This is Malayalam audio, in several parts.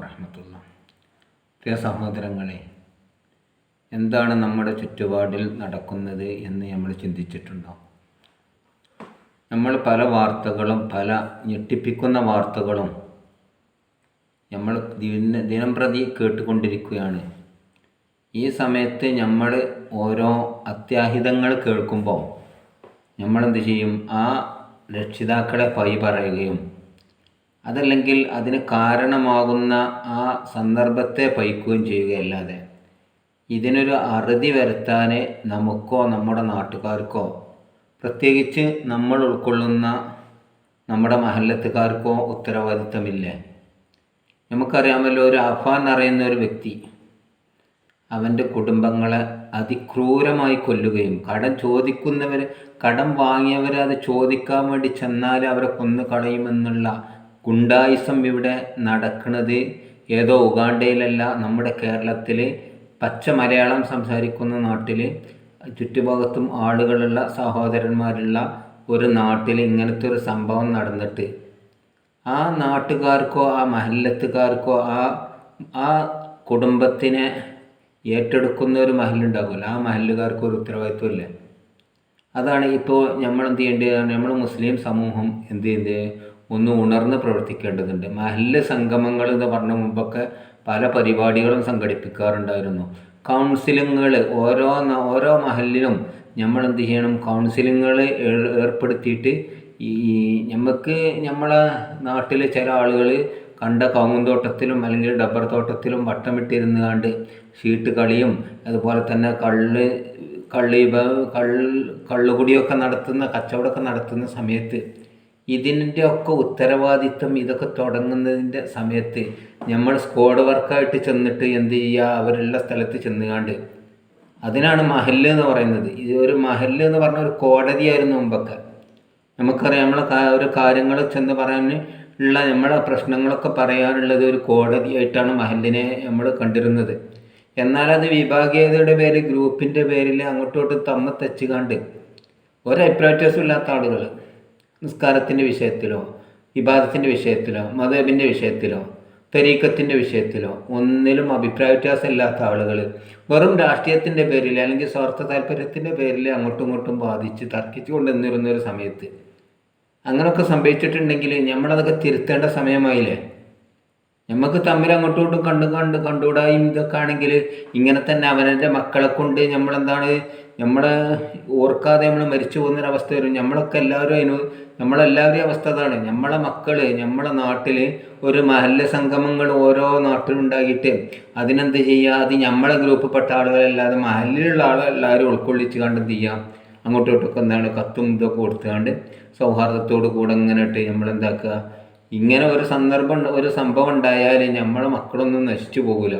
വറഹമത്തുള്ള പ്രിയ സഹോദരങ്ങളെ എന്താണ് നമ്മുടെ ചുറ്റുപാടിൽ നടക്കുന്നത് എന്ന് നമ്മൾ ചിന്തിച്ചിട്ടുണ്ടോ? നമ്മൾ പല വാർത്തകളും പല ഞെട്ടിപ്പിക്കുന്ന വാർത്തകളും നമ്മൾ ദിന ദിനം പ്രതി കേട്ടുകൊണ്ടിരിക്കുകയാണ്. ഈ സമയത്ത് നമ്മൾ ഓരോ അത്യാഹിതങ്ങൾ കേൾക്കുമ്പോൾ നമ്മളെന്ത് ചെയ്യും? ആ രക്ഷിതാക്കളെ പൈ പറയുകയും അതല്ലെങ്കിൽ അതിന് കാരണമാകുന്ന ആ സന്ദർഭത്തെ പൈക്കുകയും ചെയ്യുകയല്ലാതെ ഇതിനൊരു അറുതി വരുത്താൻ നമുക്കോ നമ്മുടെ നാട്ടുകാർക്കോ പ്രത്യേകിച്ച് നമ്മൾ ഉൾക്കൊള്ളുന്ന നമ്മുടെ മഹല്ലത്തുകാർക്കോ ഉത്തരവാദിത്തമില്ലേ നമുക്കറിയാമല്ലോ ഒരു അഫാൻ അറിയുന്ന ഒരു വ്യക്തി അവന്റെ കുടുംബങ്ങളെ അതിക്രൂരമായി കൊല്ലുകയും കടം ചോദിക്കുന്നവർ കടം വാങ്ങിയവർ അത് ചോദിക്കാൻ വേണ്ടി ചെന്നാൽ അവരെ കൊന്നു കളയുമെന്നുള്ള ഗുണ്ടായിസം ഇവിടെ നടക്കുന്നത് ഏതോ ഉഗാണ്ടയിലല്ല നമ്മുടെ കേരളത്തിൽ പച്ച മലയാളം സംസാരിക്കുന്ന നാട്ടിൽ ചുറ്റുഭാഗത്തും ആളുകളുള്ള സഹോദരന്മാരുള്ള ഒരു നാട്ടിൽ ഇങ്ങനത്തെ ഒരു സംഭവം നടന്നിട്ട്. ആ നാട്ടുകാർക്കോ ആ മഹല്ലത്തുകാർക്കോ ആ ആ കുടുംബത്തിനെ ഏറ്റെടുക്കുന്ന ഒരു മഹലുണ്ടാകുമല്ലോ ആ മഹല്ലുകാർക്ക് ഒരു ഉത്തരവാദിത്വമില്ല. അതാണ് ഇപ്പോൾ നമ്മൾ എന്ത് ചെയ്യേണ്ടത്? നമ്മൾ മുസ്ലിം സമൂഹം എന്ത് ചെയ്യുന്നത് ഒന്ന് ഉണർന്ന് പ്രവർത്തിക്കേണ്ടതുണ്ട്. മഹല്ല് സംഗമങ്ങൾ എന്ന് പറഞ്ഞ മുമ്പൊക്കെ പല പരിപാടികളും സംഘടിപ്പിക്കാറുണ്ടായിരുന്നു. കൗൺസിലിങ്ങൾ ഓരോ ഓരോ മഹലിലും നമ്മൾ എന്ത് ചെയ്യണം? കൗൺസിലിങ്ങൾ ഏർപ്പെടുത്തിയിട്ട് ഈ നമുക്ക് നമ്മളെ നാട്ടിലെ ചില ആളുകൾ കണ്ട കവുങ്ങുന്തോട്ടത്തിലും അല്ലെങ്കിൽ ഡബ്ബർ തോട്ടത്തിലും വട്ടമിട്ടിരുന്ന് കണ്ട് ഷീട്ട് കളിയും അതുപോലെ തന്നെ കള്ള് കള്ളി കള്ള് കള്ളുകുടിയൊക്കെ നടത്തുന്ന കച്ചവടമൊക്കെ നടത്തുന്ന സമയത്ത് ഇതിന്റെ ഒക്കെ ഉത്തരവാദിത്വം ഇതൊക്കെ തുടങ്ങുന്നതിന്റെ സമയത്ത് നമ്മൾ സ്ക്വാഡ് വർക്കായിട്ട് ചെന്നിട്ട് എന്ത് ചെയ്യുക അവരുള്ള സ്ഥലത്ത് ചെന്നുകാണ്ട്. അതിനാണ് മഹല്ല് എന്ന് പറയുന്നത്. ഇത് ഒരു മഹല്ല് എന്ന് പറഞ്ഞ ഒരു കോടതിയായിരുന്നു മുമ്പൊക്കെ. നമുക്കറിയാം നമ്മളെ ഒരു കാര്യങ്ങൾ ചെന്ന് പറയാൻ ഉള്ള നമ്മളെ പ്രശ്നങ്ങളൊക്കെ പറയാനുള്ളത് ഒരു കോടതിയായിട്ടാണ് മഹലിനെ നമ്മൾ കണ്ടിരുന്നത്. എന്നാൽ അത് വിഭാഗീയതയുടെ പേര് ഗ്രൂപ്പിന്റെ പേരിൽ അങ്ങോട്ടും ഇങ്ങോട്ടും തമ്മ തെച്ചുകാണ്ട് ഒരഭിപ്രായവ്യത്യാസം ഇല്ലാത്ത ആളുകൾ നിസ്കാരത്തിന്റെ വിഷയത്തിലോ വിവാദത്തിന്റെ വിഷയത്തിലോ മതേബിന്റെ വിഷയത്തിലോ തെരീക്കത്തിന്റെ വിഷയത്തിലോ ഒന്നിലും അഭിപ്രായ വ്യത്യാസം ഇല്ലാത്ത ആളുകൾ വെറും രാഷ്ട്രീയത്തിന്റെ പേരിൽ അല്ലെങ്കിൽ സ്വാർത്ഥ താല്പര്യത്തിന്റെ പേരിൽ അങ്ങോട്ടും ഇങ്ങോട്ടും ബാധിച്ച് തർക്കിച്ചു കൊണ്ടുവന്നിരുന്ന ഒരു സമയത്ത്. അങ്ങനെയൊക്കെ സംഭവിച്ചിട്ടുണ്ടെങ്കിൽ നമ്മളതൊക്കെ തിരുത്തേണ്ട സമയമായില്ലേ? നമുക്ക് തമ്മിൽ അങ്ങോട്ടും ഇങ്ങോട്ടും കണ്ടു കണ്ട് കണ്ടുകൂടായും ഇതൊക്കെ ആണെങ്കിൽ ഇങ്ങനെ തന്നെ അവനന്റെ മക്കളെ കൊണ്ട് നമ്മളെന്താണ് നമ്മളെ ഓർക്കാതെ നമ്മൾ മരിച്ചു പോകുന്നൊരവസ്ഥ വരും. നമ്മളൊക്കെ എല്ലാവരും അതിന് നമ്മളെല്ലാവരുടെയും അവസ്ഥ അതാണ്. നമ്മളെ മക്കൾ നമ്മളെ നാട്ടിൽ ഒരു മഹല്ല സംഗമങ്ങൾ ഓരോ നാട്ടിലുണ്ടാക്കിയിട്ട് അതിനെന്ത് ചെയ്യുക അത് നമ്മളെ ഗ്രൂപ്പിൽപ്പെട്ട ആളുകളല്ലാതെ മഹലിലുള്ള ആളെല്ലാവരും ഉൾക്കൊള്ളിച്ച് കണ്ട് എന്ത് ചെയ്യുക അങ്ങോട്ടും ഇങ്ങോട്ടൊക്കെ എന്താണ് കത്തും ഇതൊക്കെ കൊടുത്തുകൊണ്ട് സൗഹാർദ്ദത്തോട് കൂടെ ഇങ്ങനെ ഇട്ട് നമ്മളെന്താക്കുക? ഇങ്ങനെ ഒരു സന്ദർഭം ഒരു സംഭവം ഉണ്ടായാൽ നമ്മളെ മക്കളൊന്നും നശിച്ചു പോകില്ല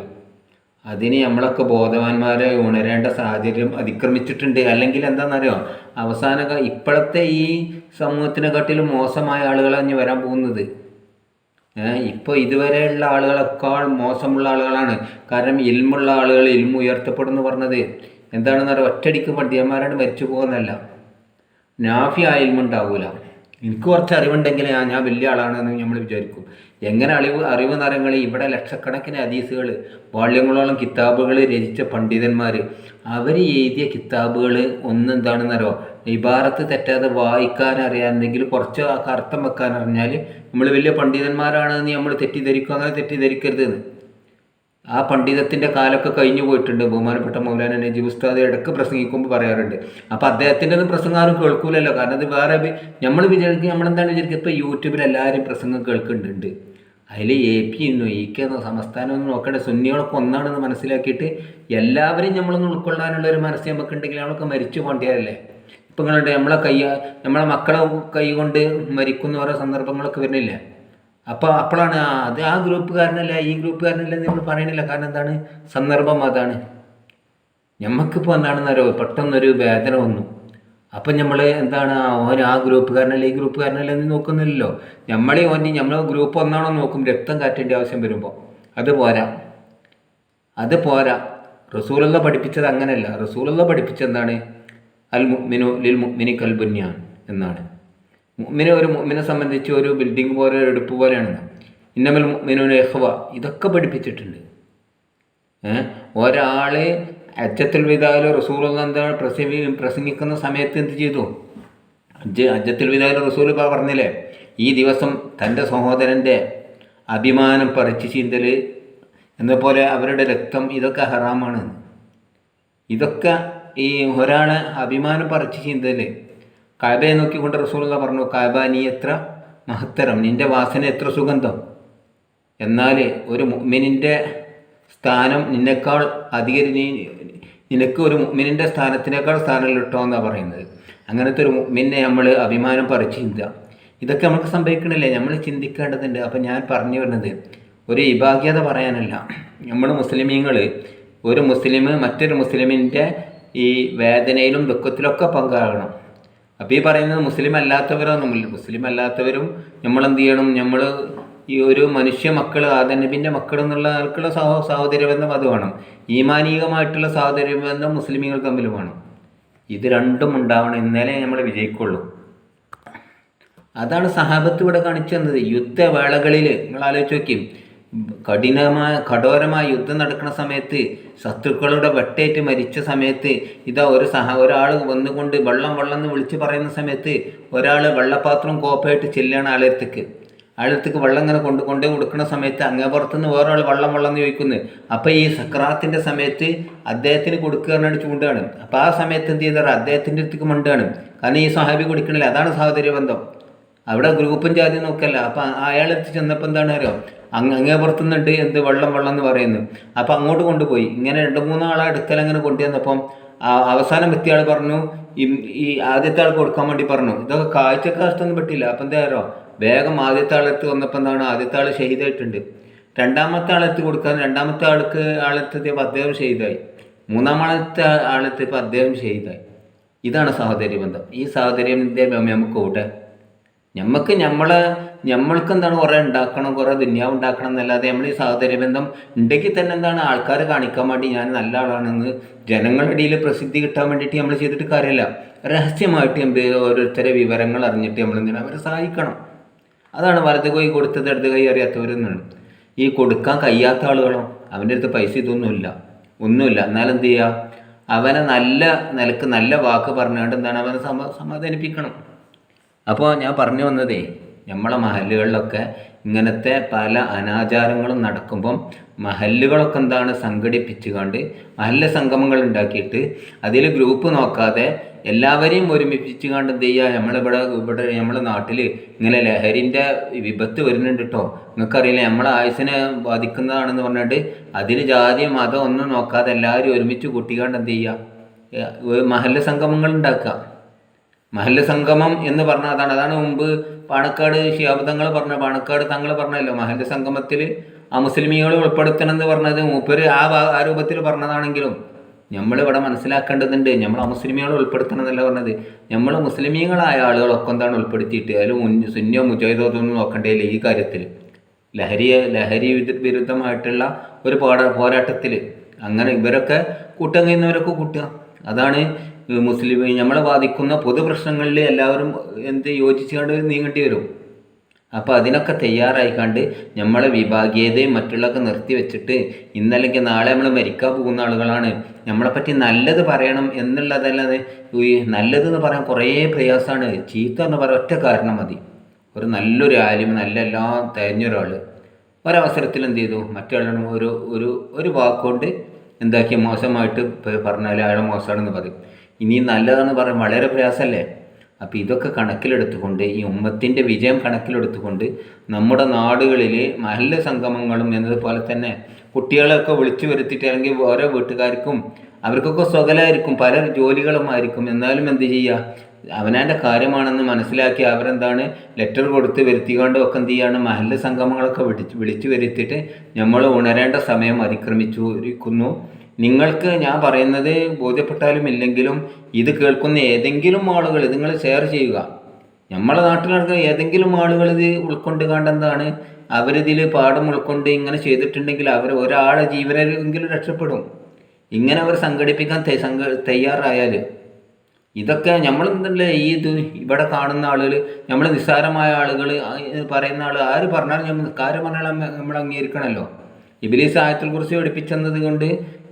അതിന് നമ്മളൊക്കെ ബോധവാന്മാരെ ഉണരേണ്ട സാഹചര്യം അതിക്രമിച്ചിട്ടുണ്ട്. അല്ലെങ്കിൽ എന്താണെന്നറിയോ അവസാന ഇപ്പോഴത്തെ ഈ സമൂഹത്തിനെക്കാട്ടിലും മോശമായ ആളുകളാണ് വരാൻ പോകുന്നത്. ഇപ്പോൾ ഇതുവരെയുള്ള ആളുകളെക്കാൾ മോശമുള്ള ആളുകളാണ്. കാരണം ഇൽമുള്ള ആളുകൾ ഇൽമു ഉയർത്തപ്പെടുന്നു പറഞ്ഞത്. എന്താണെന്ന് പറയുക ഒറ്റടിക്ക് പണ്ഡിതന്മാരാണ് മരിച്ചു പോകുന്നതല്ല. നാഫി ആ ഇൽമുണ്ടാവൂല. എനിക്ക് കുറച്ച് അറിവുണ്ടെങ്കിൽ ഞാൻ ഞാൻ വലിയ ആളാണെന്ന് നമ്മൾ വിചാരിക്കും. എങ്ങനെ അറിവ് അറിവ് നിറങ്ങൾ ഇവിടെ ലക്ഷക്കണക്കിന് ഹദീസുകൾ വാള്യങ്ങളോളം കിതാബുകൾ രചിച്ച പണ്ഡിതന്മാർ. അവർ എഴുതിയ കിതാബുകൾ ഒന്നെന്താണെന്നറിയോ ഇബാറത്ത് തെറ്റാതെ വായിക്കാൻ അറിയാമെങ്കിൽ കുറച്ച് അർത്ഥം വെക്കാൻ അറിഞ്ഞാൽ നമ്മൾ വലിയ പണ്ഡിതന്മാരാണെന്ന് നമ്മൾ തെറ്റിദ്ധരിക്കും. അങ്ങനെ തെറ്റിദ്ധരിക്കരുതെന്ന് ആ പണ്ഡിതത്തിന്റെ കാലമൊക്കെ കഴിഞ്ഞു പോയിട്ടുണ്ട്. ബഹുമാനപ്പെട്ട മൗലാന നജീബ് ഉസ്താദ് ഇടയ്ക്ക് പ്രസംഗിക്കുമ്പോൾ പറയാറുണ്ട്. അപ്പോൾ അദ്ദേഹത്തിന്റെ ഒന്നും പ്രസംഗം ആരും കേൾക്കൂലല്ലോ. കാരണം അത് വേറെ നമ്മൾ വിചാരിക്കും നമ്മളെന്താണ് വിചാരിക്കുക? ഇപ്പോൾ യൂട്യൂബിൽ എല്ലാവരും പ്രസംഗം കേൾക്കുന്നുണ്ട്. അതിൽ എ പി എന്നോ ഇ കെ എന്നോ സംസ്ഥാനം ഒന്നും നോക്കേണ്ട. സുന്നികളൊക്കെ ഒന്നാണെന്ന് മനസ്സിലാക്കിയിട്ട് എല്ലാവരും നമ്മളൊന്ന് ഉൾക്കൊള്ളാനുള്ള ഒരു മനസ്സ് നമുക്കുണ്ടെങ്കിൽ നമ്മളൊക്കെ മരിച്ചു പോണ്ടിയാലല്ലേ ഇപ്പം നമ്മളെ കൈ നമ്മളെ മക്കളെ കൈ കൊണ്ട് മരിക്കുന്ന ഓരോ സന്ദർഭങ്ങളൊക്കെ വരുന്നില്ലേ? അപ്പോൾ അപ്പോഴാണ് അത് ആ ഗ്രൂപ്പുകാരനല്ല ഈ ഗ്രൂപ്പുകാരനല്ല നിങ്ങൾ പറയണില്ല കാരണം എന്താണ്? സന്ദർഭം അതാണ്. നമുക്കിപ്പോൾ എന്താണെന്നറിയോ പെട്ടെന്നൊരു വേദന വന്നു. അപ്പം നമ്മൾ എന്താണ്? ഓൻ ആ ഗ്രൂപ്പുകാരനല്ല ഈ ഗ്രൂപ്പുകാരനല്ല എന്ന് നോക്കുന്നില്ലല്ലോ. നമ്മളെ ഓന് നമ്മൾ ഗ്രൂപ്പ് ഒന്നാണോ നോക്കും രക്തം കാറ്റേണ്ട ആവശ്യം വരുമ്പോൾ അത് പോരാ. അത് പോരാ. റസൂലുള്ള പഠിപ്പിച്ചത് അങ്ങനെയല്ല റസൂലുള്ള പഠിപ്പിച്ചെന്താണ് അൽ മുഅ്മിനു ലിൽ മുഅ്മിനി കൽബുന്യാൻ എന്നാണ്. മുഅ്മിനെ ഒരു മുഅ്മിനെ സംബന്ധിച്ച് ഒരു ബിൽഡിംഗ് പോലെ ഒരു എടുപ്പ് പോലെയാണ്. ഇന്നമൽ മുമ്മിനൊരു എഹ്വ ഇതൊക്കെ പഠിപ്പിച്ചിട്ടുണ്ട്. ഒരാളെ അജ്ജത്തുൽ വിദായിൽ റസൂൽ പ്രസവി പ്രസംഗിക്കുന്ന സമയത്ത് എന്ത് ചെയ്തു? അജ്ജ് അജ്ജത്തുൽ വിദായിൽ റസൂൽ പറഞ്ഞില്ലേ? ഈ ദിവസം തന്റെ സഹോദരന്റെ അഭിമാനം പറിച്ചു ചീന്തൽ എന്നപോലെ അവരുടെ രക്തം ഇതൊക്കെ ഹറാമാണ്. ഇതൊക്കെ ഈ ഒരാളെ അഭിമാനം പറിച്ചു ചീന്തൽ കാബയെ നോക്കിക്കൊണ്ട് റസൂലുള്ള പറഞ്ഞു കായബ നീ എത്ര മഹത്തരം? നിന്റെ വാസന എത്ര സുഗന്ധം? എന്നാൽ ഒരു മുഅ്മിനിന്റെ സ്ഥാനം നിന്നെക്കാൾ അധികം നിനക്ക് ഒരു മുഅ്മിനിന്റെ സ്ഥാനത്തിനേക്കാൾ സ്ഥാനം കിട്ടോ എന്നാണ് പറയുന്നത്. അങ്ങനത്തെ ഒരു മുഅ്മിനെ നമ്മൾ അഭിമാനം പറിച്ച് ചിന്ത ഇതൊക്കെ നമുക്ക് സംഭവിക്കണില്ലേ? നമ്മൾ ചിന്തിക്കേണ്ടതുണ്ട്. അപ്പം ഞാൻ പറഞ്ഞു വരുന്നത് ഒരു വിഭാഗ്യത പറയാനല്ല. നമ്മൾ മുസ്ലിമീങ്ങൾ ഒരു മുസ്ലിം മറ്റൊരു മുസ്ലിമിന്റെ ഈ വേദനയിലും ദുഃഖത്തിലൊക്കെ പങ്കാകണം. അപ്പോൾ ഈ പറയുന്നത് മുസ്ലിം അല്ലാത്തവരൊന്നുമില്ല മുസ്ലിം അല്ലാത്തവരും നമ്മൾ എന്ത് ചെയ്യണം? നമ്മൾ ഈ ഒരു മനുഷ്യ മക്കൾ ആദനബിന്റെ മക്കൾ എന്നുള്ള ആൾക്കുള്ള സഹോ സഹോദര്യബന്ധം അത് വേണം. ഈമാനീകമായിട്ടുള്ള സഹോദര്യബന്ധം മുസ്ലിമുകൾ തമ്മിൽ വേണം. ഇത് രണ്ടും ഉണ്ടാവണം. ഇന്നലെ നമ്മൾ വിജയിക്കുള്ളൂ. അതാണ് സഹാബത്ത് ഇവിടെ കാണിച്ചു തന്നത്. യുദ്ധവേളകളിൽ നിങ്ങൾ ആലോചിച്ച് നോക്കിയും കഠിനമായ കഠോരമായ യുദ്ധം നടക്കുന്ന സമയത്ത് ശത്രുക്കളുടെ വെട്ടേറ്റ് മരിച്ച സമയത്ത് ഇതാ ഒരു സഹ ഒരാൾ വന്നുകൊണ്ട് വെള്ളം വെള്ളം എന്ന് വിളിച്ച് പറയുന്ന സമയത്ത് ഒരാൾ വെള്ളപാത്രം കോപ്പയായിട്ട് ചെല്ലുകയാണ് ആളെടുത്തേക്ക്. ആളെടുത്തേക്ക് വെള്ളം ഇങ്ങനെ കൊണ്ട് കൊണ്ടേ കൊടുക്കുന്ന സമയത്ത് അങ്ങേ പുറത്തുനിന്ന് വേറൊരാൾ വെള്ളം വെള്ളം എന്ന് ചോദിക്കുന്നു. അപ്പോൾ ഈ സക്രാത്തിന്റെ സമയത്ത് അദ്ദേഹത്തിന് കൊടുക്കുക എന്നാണ് ചൂണ്ടാണ്. അപ്പോൾ ആ സമയത്ത് എന്ത് ചെയ്താൽ അദ്ദേഹത്തിന്റെ അടുത്തേക്ക് മണ്ടാണ്. കാരണം ഈ സഹാബി കൊടുക്കണില്ല. അതാണ് സഹോദര്യ ബന്ധം അവിടെ ഗ്രൂപ്പും ജാതി നോക്കല്ല. അപ്പം അയാൾ ചെന്നപ്പോൾ എന്താണ് അറിയോ? അങ്ങ് അങ്ങേ പുറത്തുനിന്നുണ്ട് എന്ത് വെള്ളം വെള്ളം എന്ന് പറയുന്നു. അപ്പം അങ്ങോട്ട് കൊണ്ടുപോയി. ഇങ്ങനെ രണ്ട് മൂന്നാളെ അടുക്കൽ അങ്ങനെ കൊണ്ടുവന്നപ്പം അവസാനം എത്തിയ ആൾ പറഞ്ഞു ഈ- ആദ്യത്തെ ആൾക്ക് കൊടുക്കാൻ വേണ്ടി പറഞ്ഞു. ഇതൊക്കെ കാഴ്ചക്കാഷ്ടൊന്നും പറ്റില്ല അപ്പം എന്തായാലോ വേഗം ആദ്യത്തെ ആളെടുത്ത് വന്നപ്പോൾ എന്താണ്? ആദ്യത്തെ ആൾ ചെയ്തായിട്ടുണ്ട് രണ്ടാമത്തെ ആളെത്തി കൊടുക്കാൻ രണ്ടാമത്തെ ആൾക്ക് ആളെത്തിയപ്പോൾ അദ്ദേഹം ചെയ്തായി മൂന്നാമത്തെ ആളെത്തിയപ്പോൾ അദ്ദേഹം ചെയ്തായി ഇതാണ് സഹോദര്യ ബന്ധം. ഈ സഹോദര്യം നമുക്ക് കൂട്ടെ ഞമ്മക്ക് നമ്മളെ നമ്മൾക്ക് എന്താണ് കുറേ ഉണ്ടാക്കണം കുറേ ദുന്യാവ് ഉണ്ടാക്കണം എന്നല്ലാതെ നമ്മൾ ഈ സഹോദര്യബന്ധം ഉണ്ടെങ്കിൽ തന്നെ എന്താണ് ആൾക്കാർ കാണിക്കാൻ വേണ്ടി ഞാൻ നല്ല ആളാണെന്ന് ജനങ്ങളുടെ ഇടയിൽ പ്രസിദ്ധി കിട്ടാൻ വേണ്ടിയിട്ട് നമ്മൾ ചെയ്തിട്ട് കാര്യമില്ല. രഹസ്യമായിട്ട് എന്ത് ഓരോരുത്തരെ വിവരങ്ങൾ അറിഞ്ഞിട്ട് നമ്മൾ എന്തിനാ അവരെ സഹായിക്കണം. അതാണ് വലത് കൈ കൊടുത്തത് ഇടത് കൈ അറിയാത്തവരെന്നാണ് ഈ കൊടുക്കാൻ കഴിയാത്ത ആളുകളോ അവന്റെ അടുത്ത് പൈസ ഇതൊന്നുമില്ല. ഒന്നുമില്ല. എന്നാലും എന്ത് ചെയ്യുക? അവനെ നല്ല നിലയ്ക്ക് നല്ല വാക്ക് പറഞ്ഞുകൊണ്ട് എന്താണ് അവനെ സമ സമാധാനിപ്പിക്കണം. അപ്പോൾ ഞാൻ പറഞ്ഞു വന്നതേ നമ്മളെ മഹല്ലുകളിലൊക്കെ ഇങ്ങനത്തെ പല അനാചാരങ്ങളും നടക്കുമ്പം മഹല്ലുകളൊക്കെ എന്താണ് സംഘടിപ്പിച്ചുകൊണ്ട് മഹല്ല സംഗമങ്ങൾ ഉണ്ടാക്കിയിട്ട് അതിൽ ഗ്രൂപ്പ് നോക്കാതെ എല്ലാവരെയും ഒരുമിപ്പിച്ച് കണ്ട് എന്ത് ചെയ്യുക നമ്മളിവിടെ ഇവിടെ നമ്മുടെ നാട്ടിൽ ഇങ്ങനെ ലഹരിന്റെ വിപത്ത് വരുന്നുണ്ട് കേട്ടോ നിങ്ങൾക്കറിയില്ല നമ്മളെ ആയുസിനെ ബാധിക്കുന്നതാണെന്ന് പറഞ്ഞിട്ട് അതിൽ ജാതി മതം ഒന്നും നോക്കാതെ എല്ലാവരും ഒരുമിച്ച് കൂട്ടിക്കാണ്ട് എന്ത് ചെയ്യുക മഹല്ല സംഗമങ്ങൾ ഉണ്ടാക്കുക. മഹല്ല സംഗമം എന്ന് പറഞ്ഞാൽ അതാണ് അതാണ് മുമ്പ് പാണക്കാട് ഷിയാബ് തങ്ങൾ പറഞ്ഞ പാണക്കാട് തങ്ങൾ പറഞ്ഞല്ലോ മഹല്ല സംഗമത്തിൽ ആ മുസ്ലിമികളെ ഉൾപ്പെടുത്തണം എന്ന് പറഞ്ഞത് മൂപ്പര് ആ ആ രൂപത്തിൽ പറഞ്ഞതാണെങ്കിലും നമ്മളിവിടെ മനസ്സിലാക്കേണ്ടതുണ്ട് നമ്മൾ ആ മുസ്ലിമീങ്ങളെ ഉൾപ്പെടുത്തണം എന്നല്ല പറഞ്ഞത്. നമ്മൾ മുസ്ലിമീങ്ങളായ ആളുകളൊക്കെ എന്താണ് ഉൾപ്പെടുത്തിയിട്ട് അതിൽ സുന്യോ മുജാഹിദോ ഒന്നും ഈ കാര്യത്തിൽ. ലഹരി ലഹരി വിരുദ്ധമായിട്ടുള്ള ഒരു പോരാ പോരാട്ടത്തിൽ അങ്ങനെ ഇവരൊക്കെ കൂട്ടം കഴിയുന്നവരൊക്കെ കൂട്ടുക. അതാണ് മുസ്ലിം നമ്മളെ ബാധിക്കുന്ന പൊതു പ്രശ്നങ്ങളിൽ എല്ലാവരും എന്ത് യോജിച്ചുകൊണ്ട് നീങ്ങേണ്ടി വരും. അപ്പോൾ അതിനൊക്കെ തയ്യാറായിക്കാണ്ട് നമ്മളെ വിഭാഗീയതയും മറ്റുള്ളതൊക്കെ നിർത്തി വെച്ചിട്ട് ഇന്നല്ലെങ്കിൽ നാളെ നമ്മൾ മരിക്കാൻ പോകുന്ന ആളുകളാണ്. നമ്മളെപ്പറ്റി നല്ലത് പറയണം എന്നുള്ളതല്ലാതെ ഈ നല്ലതെന്ന് പറയാൻ കുറേ പ്രയാസമാണ് ചീത്ത എന്ന് പറയാൻ ഒറ്റ കാരണം മതി. ഒരു നല്ലൊരു ആലിം നല്ല എല്ലാം തിരഞ്ഞൊരാൾ ഒരവസരത്തിൽ എന്ത് ചെയ്തു? മറ്റൊരാളും ഒരു ഒരു ഒരു വാക്കുകൊണ്ട് എന്താക്കി മോശമായിട്ട് പറഞ്ഞാൽ അയാൾ മോശമാണെന്ന് പറയും. ഇനി നല്ലതാണെന്ന് പറയാൻ വളരെ പ്രയാസമല്ലേ അപ്പോൾ ഇതൊക്കെ കണക്കിലെടുത്തുകൊണ്ട് ഈ ഉമ്മത്തിന്റെ വിജയം കണക്കിലെടുത്തുകൊണ്ട് നമ്മുടെ നാടുകളിൽ നല്ല സംഗമങ്ങളും എന്നതുപോലെ തന്നെ കുട്ടികളെയൊക്കെ വിളിച്ചു വരുത്തിയിട്ട് അല്ലെങ്കിൽ ഓരോ വീട്ടുകാർക്കും അവർക്കൊക്കെ സ്വകലായിരിക്കും പല ജോലികളുമായിരിക്കും. എന്നാലും എന്ത് ചെയ്യുക അവനാന്റെ കാര്യമാണെന്ന് മനസ്സിലാക്കി അവരെന്താണ്? ലെറ്റർ കൊടുത്ത് വരുത്തിക്കൊണ്ട് ഒക്കെ എന്ത് ചെയ്യാണ്? മഹല്ല സംഗമങ്ങളൊക്കെ വിളിച്ച് വിളിച്ചു വരുത്തിയിട്ട് നമ്മൾ ഉണരേണ്ട സമയം അതിക്രമിച്ചു ഇരിക്കുന്നു നിങ്ങൾക്ക് ഞാൻ പറയുന്നത് ബോധ്യപ്പെട്ടാലും ഇല്ലെങ്കിലും ഇത് കേൾക്കുന്ന ഏതെങ്കിലും ആളുകൾ ഇത് നിങ്ങൾ ഷെയർ ചെയ്യുക. നമ്മളെ നാട്ടിൽ നടക്കുന്ന ഏതെങ്കിലും ആളുകൾ ഇത് ഉൾക്കൊണ്ട് കണ്ടെന്താണ് അവരിതിൽ പാഠം ഉൾക്കൊണ്ട് ഇങ്ങനെ ചെയ്തിട്ടുണ്ടെങ്കിൽ അവർ ഒരാളെ ജീവനെങ്കിലും രക്ഷപ്പെടും. ഇങ്ങനെ അവർ സംഘടിപ്പിക്കാൻ തയ്യാറായാൽ ഇതൊക്കെ നമ്മളെന്തല്ലേ ഈ ഇത് ഇവിടെ കാണുന്ന ആളുകൾ നമ്മൾ നിസ്സാരമായ ആളുകൾ പറയുന്ന ആൾ ആര് പറഞ്ഞാലും നമ്മൾ കാര്യം പറഞ്ഞാൽ നമ്മൾ അംഗീകരിക്കണമല്ലോ ഇബിലീസ് ആയത്തിൽ കുറിച്ച് പഠിപ്പിച്ചെന്നത് കൊണ്ട്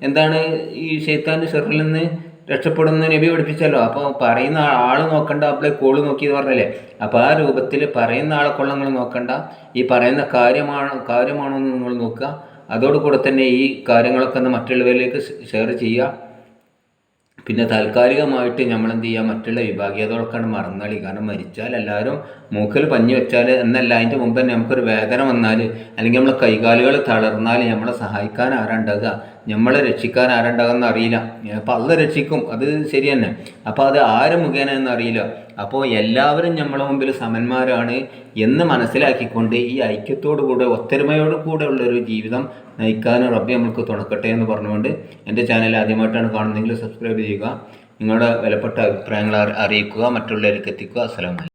എന്താണ് ഈ ഷെയ്ത്താന്റെ ഷെറിൽ നിന്ന് രക്ഷപ്പെടുന്ന നബി പഠിപ്പിച്ചല്ലോ. അപ്പോൾ പറയുന്ന ആൾ നോക്കണ്ട അപ്പോൾ കോൾ നോക്കി പറഞ്ഞല്ലേ? അപ്പോൾ ആ രൂപത്തിൽ പറയുന്ന ആളെ കൊള്ളങ്ങൾ നോക്കണ്ട. ഈ പറയുന്ന കാര്യമാണോ കാര്യമാണോ എന്ന് നിങ്ങൾ നോക്കുക. അതോടുകൂടെ തന്നെ ഈ കാര്യങ്ങളൊക്കെ ഒന്ന് മറ്റുള്ളവരിലേക്ക് ഷെയർ ചെയ്യുക. പിന്നെ താൽക്കാലികമായിട്ട് നമ്മൾ എന്ത് ചെയ്യുക? മറ്റുള്ള വിഭാഗീയതകളൊക്കെയാണ് മറന്നളി. കാരണം മരിച്ചാൽ എല്ലാവരും മൂക്കിൽ പഞ്ഞി വെച്ചാൽ എന്നല്ല. അതിന്റെ മുമ്പ് തന്നെ നമുക്കൊരു വേദന വന്നാൽ അല്ലെങ്കിൽ നമ്മളെ കൈകാലുകൾ തളർന്നാൽ നമ്മളെ സഹായിക്കാൻ ആരാണ്ടാകുക? നമ്മളെ രക്ഷിക്കാൻ ആരുണ്ടാകുക എന്ന് അറിയില്ല അപ്പോൾ അത് രക്ഷിക്കും. അത് ശരി തന്നെ അപ്പോൾ അത് ആര് മുഖേന എന്ന് അറിയില്ല അപ്പോൾ എല്ലാവരും നമ്മളെ മുമ്പിൽ സമന്മാരാണ് എന്ന് മനസ്സിലാക്കിക്കൊണ്ട് ഈ ഐക്യത്തോടു കൂടെ ഒത്തൊരുമയോട് കൂടെ ഉള്ളൊരു ജീവിതം നയിക്കാൻ റബ്ബി നമ്മൾക്ക് തുണക്കട്ടെ എന്ന് പറഞ്ഞുകൊണ്ട് എന്റെ ചാനൽ ആദ്യമായിട്ടാണ് കാണുന്നതെങ്കിൽ സബ്സ്ക്രൈബ് ചെയ്യുക. നിങ്ങളുടെ വിലപ്പെട്ട അഭിപ്രായങ്ങൾ അറിയിക്കുക. മറ്റുള്ളവർക്ക് എത്തിക്കുക. അസ്സലാമലൈക്കും